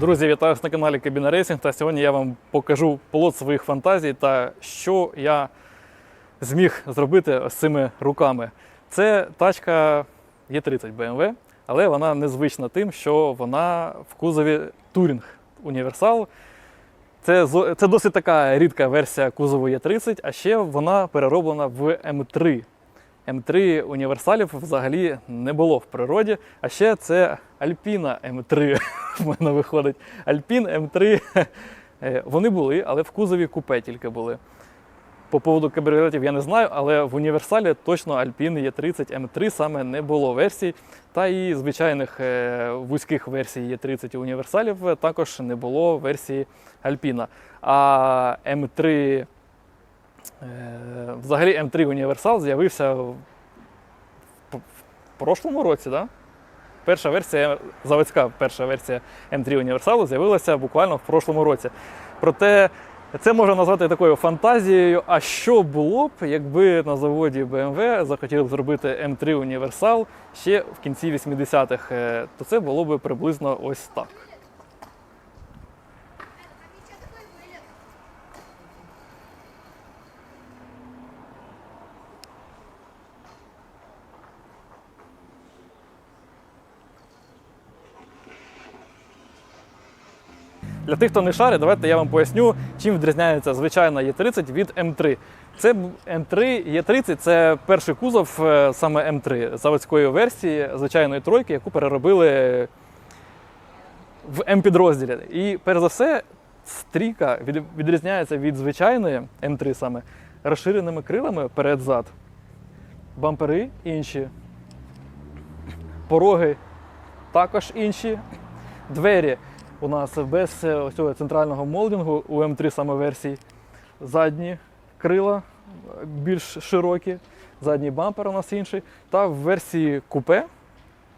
Друзі, вітаю вас на каналі Кабіна Рейсінг. Та сьогодні я вам покажу плод своїх фантазій та що я зміг зробити з цими руками. Це тачка Е30 BMW, але вона незвична тим, що вона в кузові Touring Універсал. Це, це досить така рідка версія кузову Е30, а ще вона перероблена в М3. М3 універсалів взагалі не було в природі. А ще це Альпіна М3 в мене виходить. Альпін М3. Е, Вони були, але в кузові купе тільки були. По поводу кабріолетів я не знаю, але в універсалі точно Альпін Е30 М3 саме не було версій. Та і звичайних е, вузьких версій Е30 універсалів е, також не було версії Альпіна. А М3 Е, Взагалі М3 Універсал з'явився в прошлому році, да? Перша версія, заводська перша версія М3 Універсалу з'явилася буквально в прошлому році. Проте це можна назвати такою фантазією. А що було б, якби на заводі BMW захотіли зробити М3 Універсал ще в кінці 80-х, Е, то це було б приблизно ось так. Для тих, хто не шарить, давайте я вам поясню, чим відрізняється звичайна Е30 від М3. Це М3 Е30 це перший кузов е, саме М3 заводської версії звичайної тройки, яку переробили в М-підрозділі. І перш за все, стрійка відрізняється від звичайної М3 саме розширеними крилами перед-зад. Бампери інші, пороги також інші. Двері у нас без цього центрального молдингу у М3 саме версії. Задні крила е, більш широкі, задній бампер у нас інший. Та в версії купе,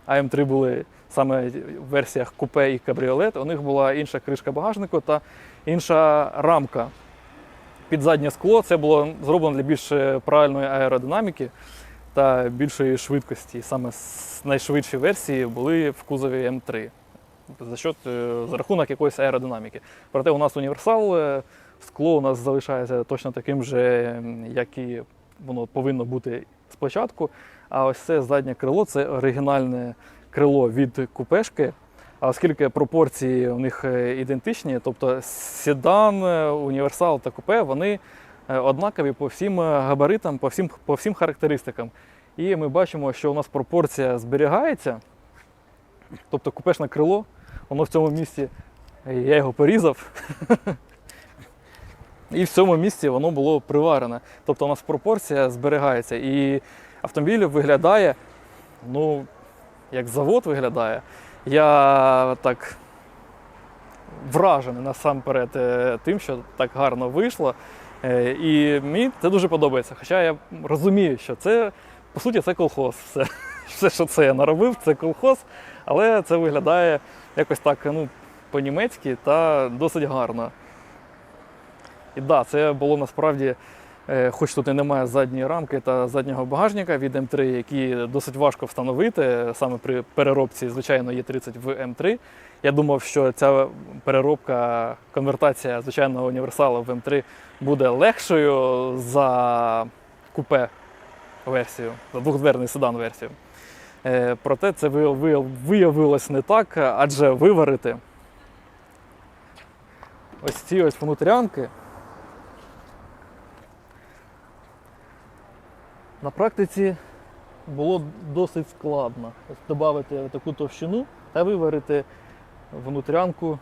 а М3 були саме в версіях купе і кабріолет, у них була інша кришка багажнику та інша рамка. Під заднє скло це було зроблено для більш е, правильної аеродинаміки та більшої швидкості. Саме найшвидші версії були в кузові М3 за счет, е, за рахунок якоїсь аеродинаміки. Проте у нас універсал, е, скло у нас залишається точно таким же, як і воно повинно бути спочатку. А ось це заднє крило це оригінальне крило від купешки. А оскільки пропорції у них е, ідентичні, тобто седан, універсал та купе, вони однакові по всім габаритам, по всім, по всім характеристикам. І ми бачимо, що у нас пропорція зберігається. Тобто купешне крило, воно в цьому місці, е, я його порізав. І в цьому місці воно було приварене. Тобто у нас пропорція зберігається. І автомобіль виглядає, ну, як завод виглядає. Я так вражений насамперед е, тим, що так гарно вийшло. Е, І мені це дуже подобається. Хоча я розумію, що це, по суті, це колхоз. Все, все що це я наробив, це колхоз, але це виглядає якось так ну, по-німецьки та досить гарно. І так, да, це було насправді, е, хоч тут і немає задньої рамки та заднього багажника від М3, які досить важко встановити саме при переробці, звичайно, Є30 в М3. Я думав, що ця переробка, конвертація звичайного універсалу в М3 буде легшою за купе версію, за двохдверний седан версію. Е, Проте це ви- ви- виявилось не так, адже виварити ось ці ось внутрянки на практиці було досить складно. Додати таку товщину та виварити внутрянку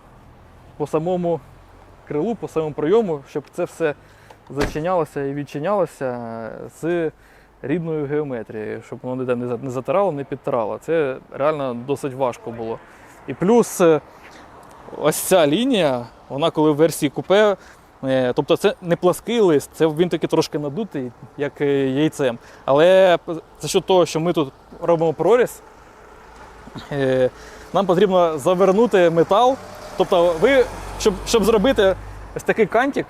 по самому крилу, по самому прийому, щоб це все зачинялося і відчинялося з рідною геометрією, щоб воно ніде не затирало, не підтирало. Це реально досить важко було. І плюс е, ось ця лінія, вона коли в версії купе, е, тобто це не плаский лист, це він таки трошки надутий, як е, яйцем. Але за що того, що ми тут робимо проріз, нам потрібно завернути метал. Тобто, ви, щоб, щоб зробити ось такий кантик,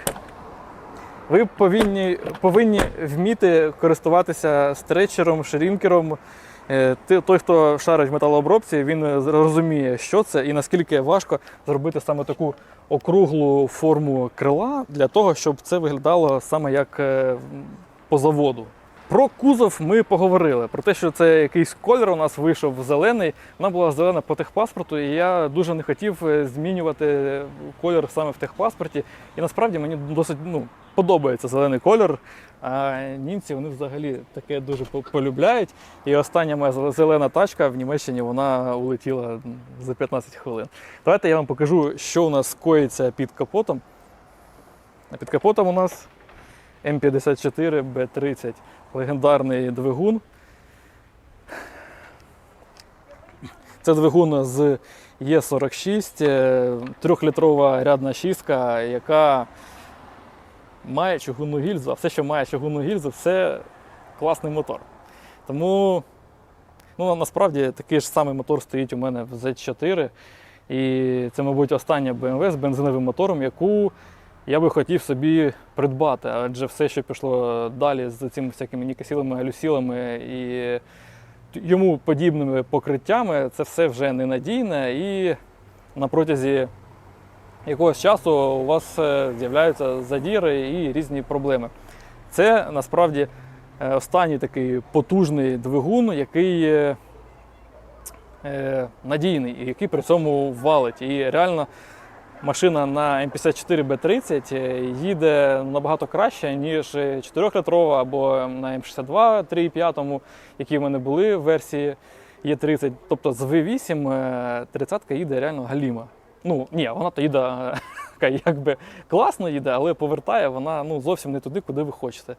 ви повинні, повинні вміти користуватися стречером, шрінкером Е, Той, хто шарить в металообробці, він розуміє, що це і наскільки важко зробити саме таку округлу форму крила для того, щоб це виглядало саме як е, по заводу. Про кузов ми поговорили. Про те, що це якийсь колір у нас вийшов зелений. Вона була зелена по техпаспорту, і я дуже не хотів е, змінювати колір саме в техпаспорті. І насправді мені досить ну, подобається зелений колір. А німці вони взагалі таке дуже полюбляють. І остання моя зелена тачка в Німеччині вона улетіла за 15 хвилин. Давайте я вам покажу, що у нас коїться під капотом. А Під капотом у нас М54 Б30, легендарний двигун. Це двигун з Е46, е, трьохлітрова рядна шістка, яка має чугунну гільзу, а все, що має чугунну гільзу, це класний мотор. Тому ну, насправді такий ж самий мотор стоїть у мене в Z4. І це, мабуть, остання BMW з бензиновим мотором, яку я би хотів собі придбати. Адже все, що пішло далі з цими всякими нікасілами, галюсілами і йому подібними покриттями, це все вже ненадійне і на протязі якогось часу у вас е, з'являються задіри і різні проблеми. Це насправді е, останній такий потужний двигун, який е, надійний і який при цьому валить. І реально машина на М54Б30 е, їде набагато краще, ніж 4-літрова або на М62 3.5, які в мене були в версії Е30. Тобто з V8 е, 30 їде реально галіма. Ну, ні, вона то їде е, якби класно їде, але повертає вона ну, зовсім не туди, куди ви хочете.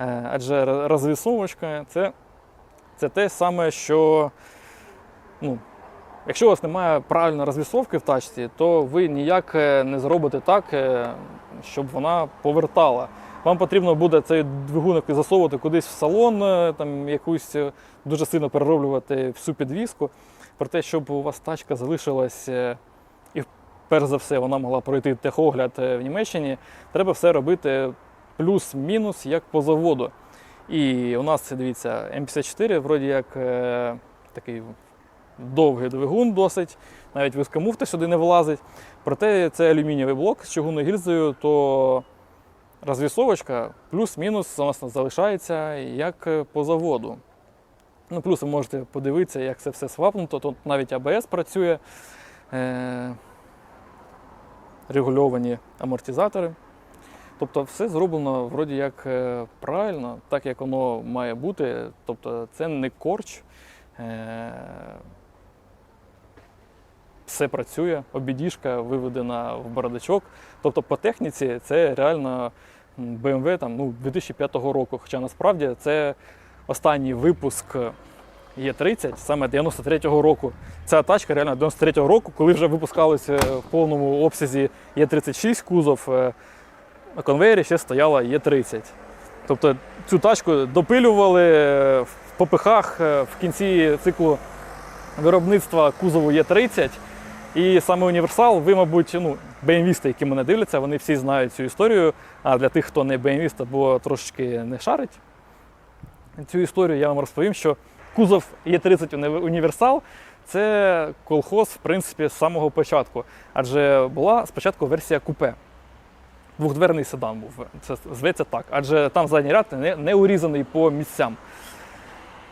Е, Адже розвісовочка це, це те саме, що ну, якщо у вас немає правильної розвісовки в тачці, то ви ніяк е, не зробите так, е, щоб вона повертала. Вам потрібно буде цей двигунок засовувати кудись в салон, е, там якусь дуже сильно перероблювати всю підвіску. Про те, щоб у вас тачка залишилась і перш за все вона могла пройти техогляд в Німеччині, треба все робити плюс-мінус як по заводу. І у нас, дивіться, М54, вроді як такий довгий двигун досить, навіть вискамуфта сюди не влазить. Проте це алюмінієвий блок з чугунною гільзою, то розвісовочка плюс-мінус залишається як е, по заводу. Ну, плюс ви можете подивитися, як це все свапнуто. Тут навіть АБС працює, е- регульовані амортизатори. Тобто все зроблено вроді як е, правильно, так як воно має бути. Тобто це не корч. Е- все працює, обідіжка виведена в бородачок. Тобто по техніці це реально BMW там, ну, 2005 року. Хоча насправді це останній випуск Е30, саме 93-го року. Ця тачка реально 93-го року, коли вже випускалися в повному обсязі Е36 кузов, е, на конвейері ще стояла Е30. Тобто цю тачку допилювали е, в попихах е, в кінці циклу виробництва кузову Е30. І саме універсал, ви, мабуть, ну, BMW-сти, які мене дивляться, вони всі знають цю історію. А для тих, хто не BMW або трошечки не шарить цю історію, я вам розповім, що кузов Е30 універсал це колхоз, в принципі, з самого початку. Адже була спочатку версія купе. Двохдверний седан був. Це зветься так. Адже там задній ряд не, не урізаний по місцям.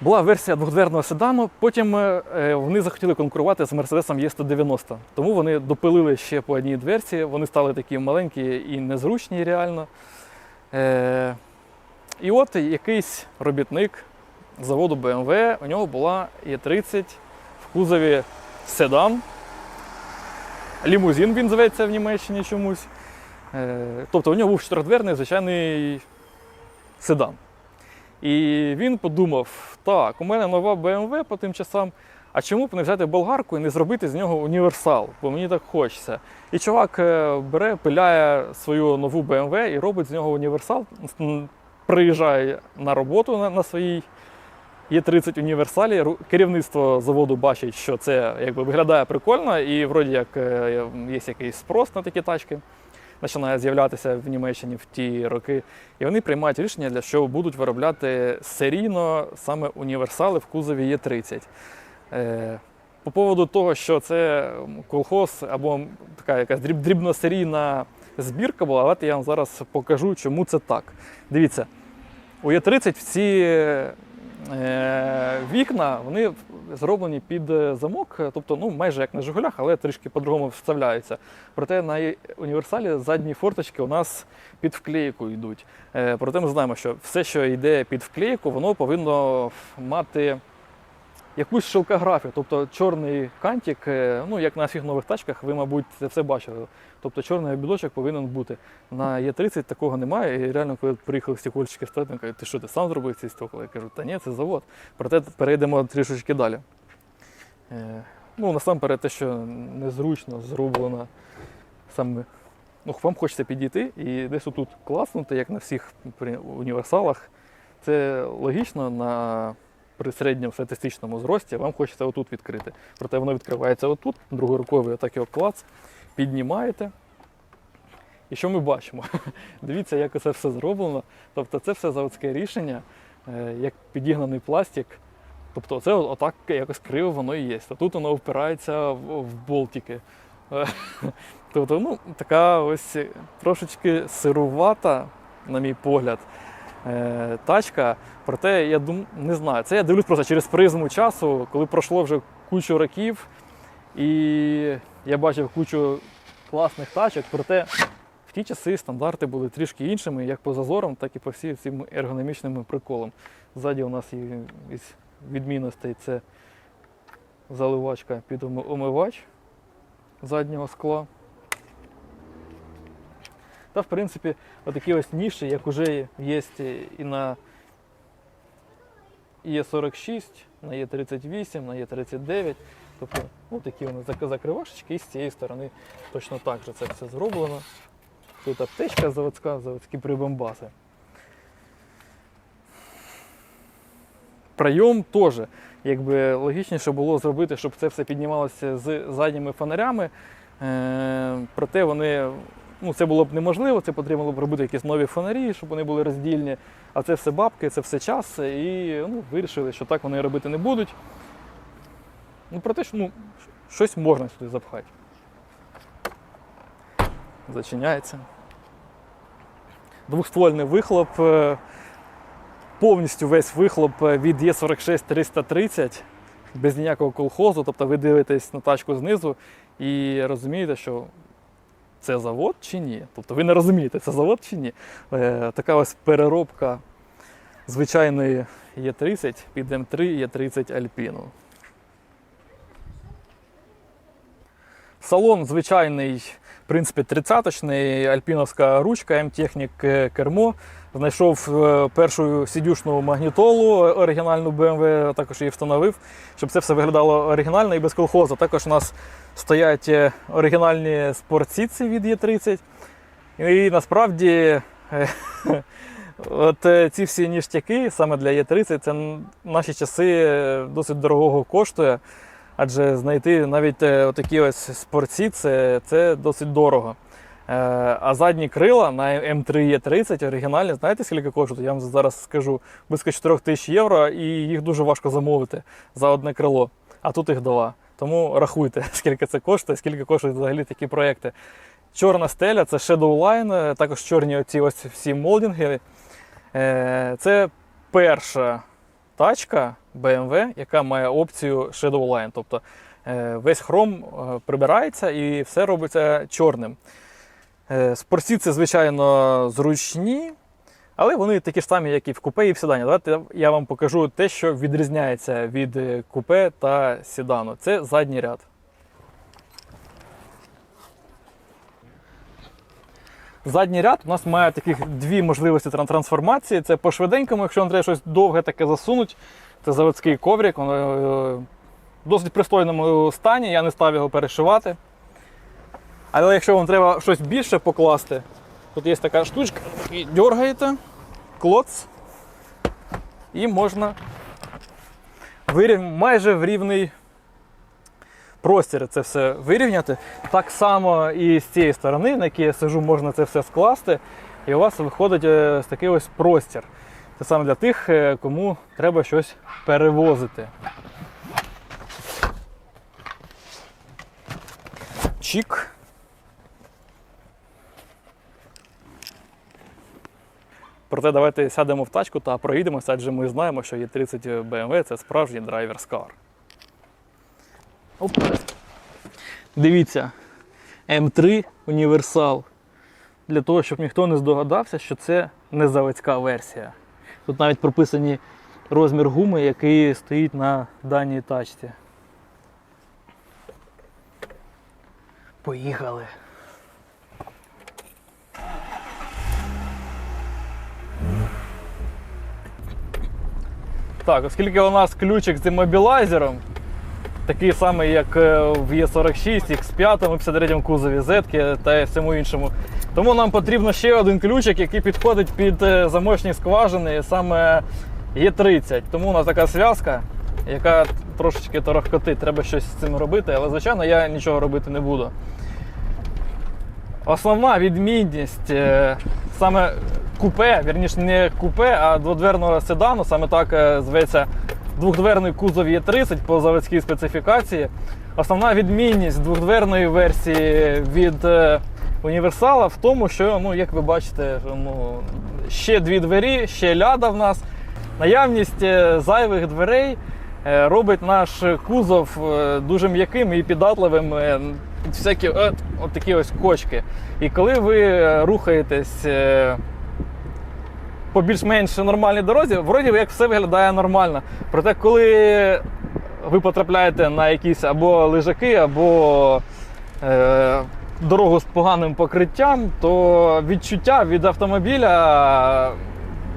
Була версія двохдверного седану, потім е, е, вони захотіли конкурувати з Мерседесом Е190. Тому вони допилили ще по одній дверці, вони стали такі маленькі і незручні реально. Е, і от якийсь робітник заводу BMW, у нього була Е30 в кузові седан. Лімузин він зветься в Німеччині чомусь. Тобто у нього був чотиридверний звичайний седан. І він подумав: так, у мене нова BMW по тим часам, а чому б не взяти болгарку і не зробити з нього універсал, бо мені так хочеться. І чувак е, бере, пиляє свою нову BMW і робить з нього універсал. Приїжджає на роботу на, на своїй Є30 універсалі. Керівництво заводу бачить, що це якби виглядає прикольно, і вроді як е, є якийсь спрос на такі тачки. Починає з'являтися в Німеччині в ті роки. І вони приймають рішення, для що будуть виробляти серійно саме універсали в кузові Є30. Е, По поводу того, що це колхоз або така якась дрібносерійна збірка була, давайте я вам зараз покажу, чому це так. Дивіться, у Є30 всі вікна вони зроблені під е, замок, е, тобто ну, майже як на Жигулях, але трішки по-другому вставляються. Проте на універсалі задні форточки у нас під вклейку йдуть. Е, проте ми знаємо, що все, що йде під вклейку, воно повинно мати якусь шелкографію, тобто чорний кантик, е, ну як на всіх нових тачках, ви, мабуть, це все бачили. Тобто чорний обідочок повинен бути. На Є30 такого немає. І реально, коли приїхали стекольщики стати, вони кажуть, ти що, ти сам зробив ці стекла? Я кажу, та ні, це завод. Проте перейдемо трішечки далі. Е, ну, насамперед, те, що незручно зроблено саме. Ну, вам хочеться підійти і десь отут класнути, як на всіх універсалах. Це логічно на при середньому статистичному зрості вам хочеться отут відкрити. Проте воно відкривається отут, другою рукою ви отак його клац, піднімаєте. І що ми бачимо? Дивіться, як це все зроблено. Тобто це все заводське рішення, е, як підігнаний пластик. Тобто це отак якось криво воно і є. А тут воно впирається в, болтики. Е, Тобто, ну, така ось трошечки сирувата, на мій погляд, е, тачка. Проте я дум... не знаю, це я дивлюсь просто через призму часу, коли пройшло вже кучу років, і я бачив кучу класних тачок, проте в ті часи стандарти були трішки іншими, як по зазорам, так і по всім цим ергономічним приколам. Ззаді у нас є відмінностей це заливачка під ом- омивач заднього скла. Та, в принципі, отакі ось ніші, як вже є і на Є46, на Є38, на Є39. Тобто, ну, такі вони закривашечки, і з цієї сторони точно так же це все зроблено. Тут аптечка заводська, заводські прибамбаси. Прийом теж. Якби логічніше було зробити, щоб це все піднімалося з задніми фонарями. Е, проте вони, ну, це було б неможливо, це потрібно було б робити якісь нові фонарі, щоб вони були роздільні. А це все бабки, це все час. І ну, вирішили, що так вони робити не будуть. Ну, проте, що ну, щось можна сюди запхати. Зачиняється. Двохствольний вихлоп. е, Повністю весь вихлоп е, від Є46 330 без ніякого колхозу. Тобто ви дивитесь на тачку знизу і розумієте, що це завод чи ні. Тобто ви не розумієте, це завод чи ні. Е, така ось переробка звичайної Є30 під М3 Є30 Альпіну. Салон звичайний, в принципі, 30-очний, альпіновська ручка, М-Технік е, кермо. Знайшов е, першу сідюшну магнітолу оригінальну BMW, також її встановив, щоб це все виглядало оригінально і без колхозу. Також у нас стоять е, оригінальні спортсітці від Є30. І насправді е, от е, ці всі ніштяки саме для Є30 це н- наші часи досить дорогого коштує. Адже знайти навіть такі ось спортці це, це досить дорого. А задні крила на М3 Е30 оригінальні, знаєте скільки коштують? Я вам зараз скажу близько 4 тисяч євро, і їх дуже важко замовити за одне крило. А тут їх два. Тому рахуйте, скільки це коштує, скільки коштують взагалі такі проекти. Чорна стеля це Shadowline, е, також чорні оці ось всі молдинги. Е, Це перша тачка BMW, яка має опцію Shadowline. Тобто е, весь хром прибирається і все робиться чорним. Спорці це, звичайно, зручні, але вони такі ж самі, як і в купе і в седані. Давайте я вам покажу те, що відрізняється від е, купе та седану. Це задній ряд. Задній ряд у нас має таких дві можливості трансформації. Це по швиденькому, якщо вам треба щось довге таке засунуть. Це заводський коврик, воно е, в досить пристойному стані, я не став його перешивати. Але якщо вам треба щось більше покласти, тут є така штучка, дергаєте, клоц, і можна вирів... майже в рівний простір це все вирівняти. Так само і з цієї сторони, на якій я сижу, можна це все скласти, і у вас виходить е, ось такий ось простір. Це саме для тих, е, кому треба щось перевозити. Чік. Проте давайте сядемо в тачку та проїдемося, адже ми знаємо, що є 30 BMW це справжній драйверс кар. Оп. Дивіться, М3 універсал. Для того, щоб ніхто не здогадався, що це не заводська версія. Тут навіть прописані розмір гуми, який стоїть на даній тачці. Поїхали. Так, оскільки у нас ключик з іммобілайзером, такий самий, як е, в Е46, X5, 53 кузові Z та всьому іншому. Тому нам потрібно ще один ключик, який підходить під е, замочні скважини, саме Е30. Тому у нас така зв'язка, яка трошечки торохкотить. Треба щось з цим робити, але звичайно я нічого робити не буду. Основна відмінність е, саме купе, вірніше не купе, а дводверного седану, саме так е, зветься двохдверний кузов Є30 по заводській специфікації. Основна відмінність двохдверної версії від е, універсала в тому, що, ну, як ви бачите, ну, ще дві двері, ще ляда в нас. Наявність е, зайвих дверей е, робить наш кузов е, дуже м'яким і піддатливим. е, Всякі от, от такі ось кочки. І коли ви е, рухаєтесь е, по більш-менш нормальній дорозі, вроді як все виглядає нормально. Проте, коли ви потрапляєте на якісь або лежаки, або е, дорогу з поганим покриттям, то відчуття від автомобіля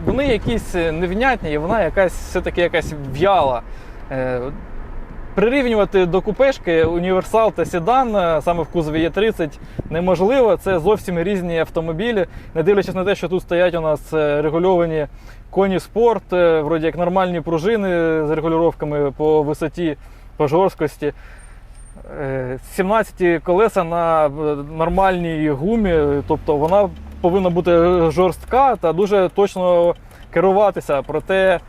вони якісь невнятні, і вона якась все-таки якась в'яла. Прирівнювати до купешки універсал та седан е, саме в кузові Є30 неможливо. Це зовсім різні автомобілі. Не дивлячись на те, що тут стоять у нас е, регульовані коні спорт, е, вроді як нормальні пружини з регулюваннями по висоті, по жорсткості. Е, 17 колеса на нормальній гумі, тобто вона повинна бути жорстка та дуже точно керуватися. Проте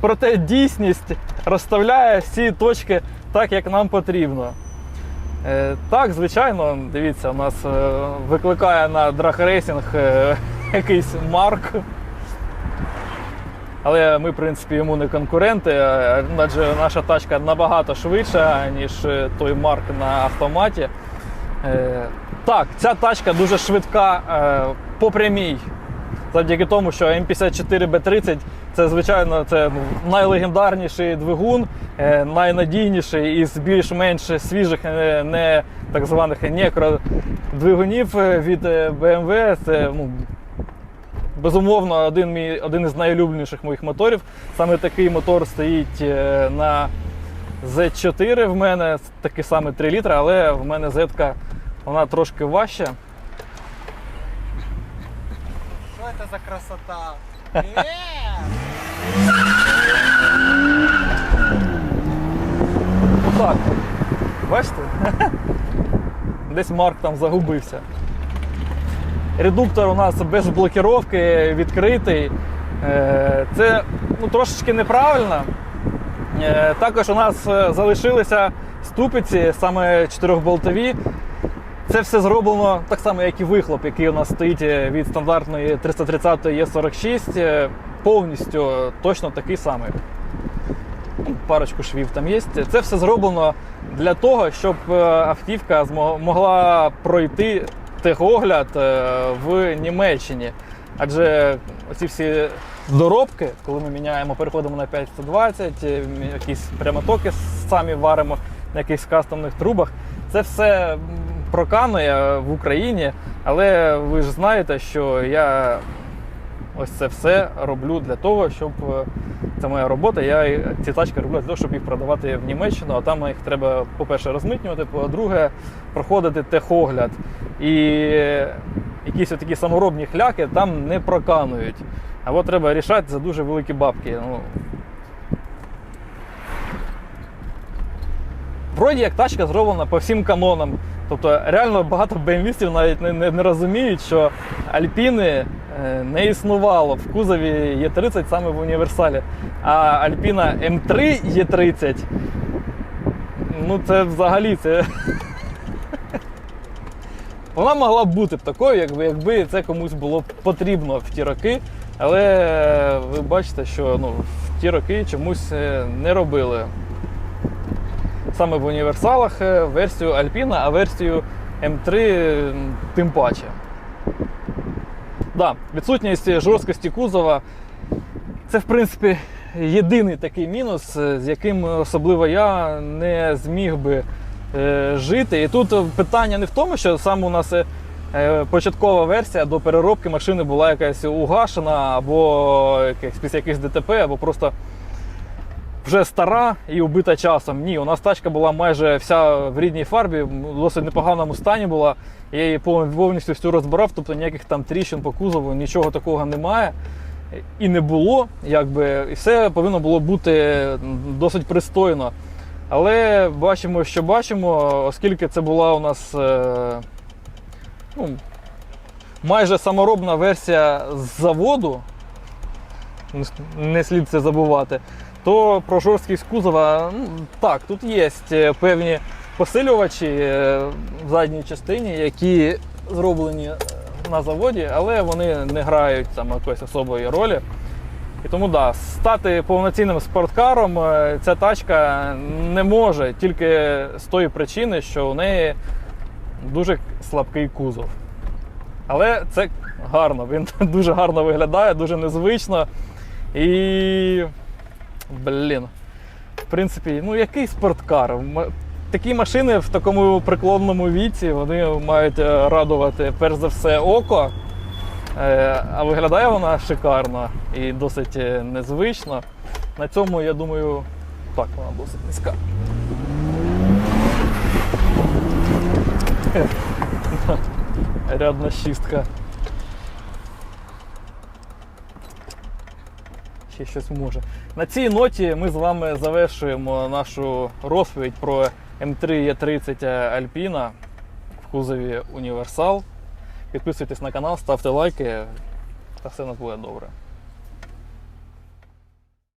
Проте дійсність розставляє всі точки так, як нам потрібно. Е, так, звичайно, дивіться, у нас е, викликає на драгрейсинг е, якийсь марк. Але ми, в принципі, йому не конкуренти, адже наша тачка набагато швидша, ніж е, той марк на автоматі. Так, ця тачка дуже швидка по прямій. Завдяки тому, що М54Б30 це, звичайно, це ну, найлегендарніший двигун, е, найнадійніший із більш-менш свіжих, е, не так званих некродвигунів е, від е, BMW. Це ну, безумовно один, мій, один із найулюбленіших моїх моторів. Саме такий мотор стоїть на Z4 в мене, такий саме 3 літра, але в мене Z вона трошки важча. Что это за красота? Э! Так, бачите? Десь Марк там загубився. Редуктор у нас без блокіровки, відкритий. Е, Це ну, трошечки неправильно. Е, Також у нас е, залишилися ступиці, саме чотирьохболтові. Це все зроблено так само, як і вихлоп, який у нас стоїть е, від стандартної 330 Е46, е, повністю точно такий самий. Ну, Парочку швів там є. Це все зроблено для того, щоб е, автівка могла пройти техогляд е, в Німеччині. Адже оці всі доробки, коли ми міняємо, переходимо на 5120, е, якісь прямотоки самі варимо на якихось кастомних трубах, це все проканує в Україні. Але ви ж знаєте, що я ось це все роблю для того, щоб е, це моя робота. Я ці тачки роблю для того, щоб їх продавати в Німеччину, а там їх треба, по-перше, розмитнювати, по-друге, проходити техогляд. І якісь такі саморобні хляки там не проканують. Або треба рішати за дуже великі бабки. Ну, вроді як тачка зроблена по всім канонам. Тобто реально багато BMW-стів навіть не, не, не розуміють, що Альпіни е, не існувало в кузові Е30 саме в універсалі. А Альпіна М3 Е30, ну це взагалі це. Вона могла б бути такою, якби, якби це комусь було потрібно в ті роки. Але е, ви бачите, що ну, в ті роки чомусь е, не робили саме в універсалах е, версію Альпіна, а версію М3 тим паче. Да, відсутність жорсткості кузова це, в принципі, єдиний такий мінус, е, з яким особливо я не зміг би е, жити. І тут питання не в тому, що саме у нас е, початкова версія до переробки машини була якась угашена, або якесь, після якихось ДТП, або просто вже стара і убита часом. Ні, у нас тачка була майже вся в рідній фарбі, в досить непоганому стані була. Я її повністю всю розбирав, тобто ніяких там тріщин по кузову, нічого такого немає. І не було, якби, і все повинно було бути досить пристойно. Але бачимо, що бачимо, оскільки це була у нас е, ну, майже саморобна версія з заводу, не слід це забувати, то про жорсткість кузова, ну, так, тут є е, певні посилювачі е, в задній частині, які зроблені е, на заводі, але вони не грають там якоїсь особої ролі. І тому да, стати повноцінним спорткаром ця тачка не може тільки з тої причини, що у неї дуже слабкий кузов. Але це гарно, він дуже гарно виглядає, дуже незвично. І. Блін. В принципі, ну який спорткар? Такі машини в такому преклонному віці вони мають е, радувати перш за все око. Е, А виглядає вона шикарно і досить е, незвично. На цьому, я думаю, так, вона досить низька. Рядна шістка. Ще щось може. На цій ноті ми з вами завершуємо нашу розповідь про М3 Е30 Альпіна в кузові Універсал. Підписуйтесь на канал, ставте лайки, та все у нас буде добре.